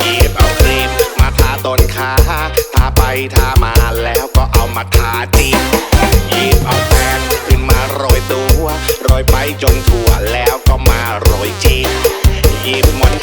หยิบเอาครีม มาทาต้นขาทาไปทามาแล้วก็เอามาทาจีหยิบเอาแป้งขึ้นมาโรยตัว โรยไปจนทั่วแล้วก็มาโรยจีหยิบมอน